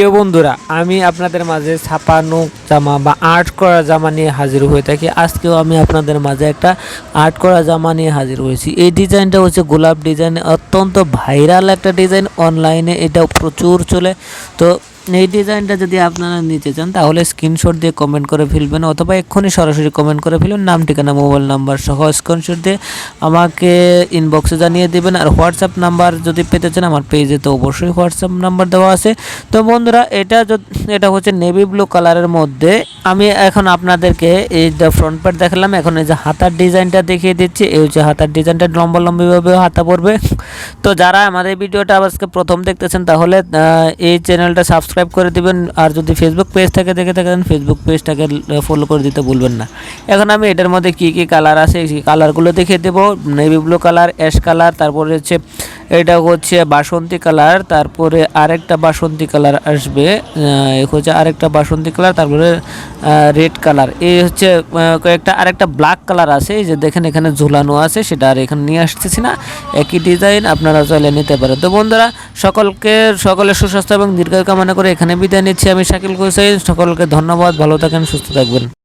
প্রিয় বন্ধুরা, আমি আপনাদের মাঝে ছাপানো জামা বা আর্ট করা জামা নিয়ে হাজির হয়ে থাকি। আজকেও আমি আপনাদের মাঝে একটা আর্ট করা জামা নিয়ে হাজির হয়েছি। এই ডিজাইনটা হচ্ছে গোলাপ ডিজাইন, অত্যন্ত ভাইরাল একটা ডিজাইন। অনলাইনে এটা প্রচুর চলে। তো এই ডিজাইনটা যদি আপনারা নিতে চান, তাহলে স্ক্রিনশট দিয়ে কমেন্ট করে ফেলবেন অথবা এক্ষুনি সরাসরি কমেন্ট করে ফেলবেন নাম, ঠিকানা মোবাইল নাম্বার সহ স্ক্রিনশট দিয়ে আমাকে ইনবক্সে জানিয়ে দেবেন। আর হোয়াটসঅ্যাপ নাম্বার যদি পেতে চান, আমার পেজে তো অবশ্যই হোয়াটসঅ্যাপ নাম্বার দেওয়া আছে। তো বন্ধুরা, এটা এটা হচ্ছে নেভি ব্লু কালারের মধ্যে। আমি এখন আপনাদেরকে এই যে ফ্রন্ট পার্ট দেখালাম, এখন এই যে হাতার ডিজাইনটা দেখিয়ে দিচ্ছি। এই হচ্ছে হাতার ডিজাইনটা লম্বা লম্বিভাবে হাতা পড়বে তো যারা আমাদের ভিডিওটা আজকে প্রথম দেখতেছেন, তাহলে এই চ্যানেলটা সাবস্ক্রাইব করে দিবেন, আর যদি ফেসবুক পেজ থেকে, দেখে থাকেন ফেসবুক পেজটাকে ফলো করে দিতে ভুলবেন না। এখন আমি এটার মধ্যে কি কি কালার আছে সেই কালারগুলো দেখিয়ে দেবো। Navy blue colour ash colour তারপরে হচ্ছে, এটা হচ্ছে বাসন্তী কালার তারপরে আরেকটা বাসন্তী কালার আসবে হচ্ছে আরেকটা বাসন্তী কালার তারপরে রেড কালার এই হচ্ছে কয়েকটা, আরেকটা ব্ল্যাক কালার আছে যে দেখেন এখানে ঝুলানো আছে, সেটা আর এখানে নিয়ে আসতেছি না। একই ডিজাইন আপনারা চাইলে নিতে পারেন। তো বন্ধুরা সকলকে, সকলের সুস্বাস্থ্য এবং দীর্ঘায়ু কামনা করে এখানে বিদায় নিচ্ছি। আমি শাকিল হোসেন সকলকে ধন্যবাদ, ভালো থাকেন, সুস্থ থাকবেন।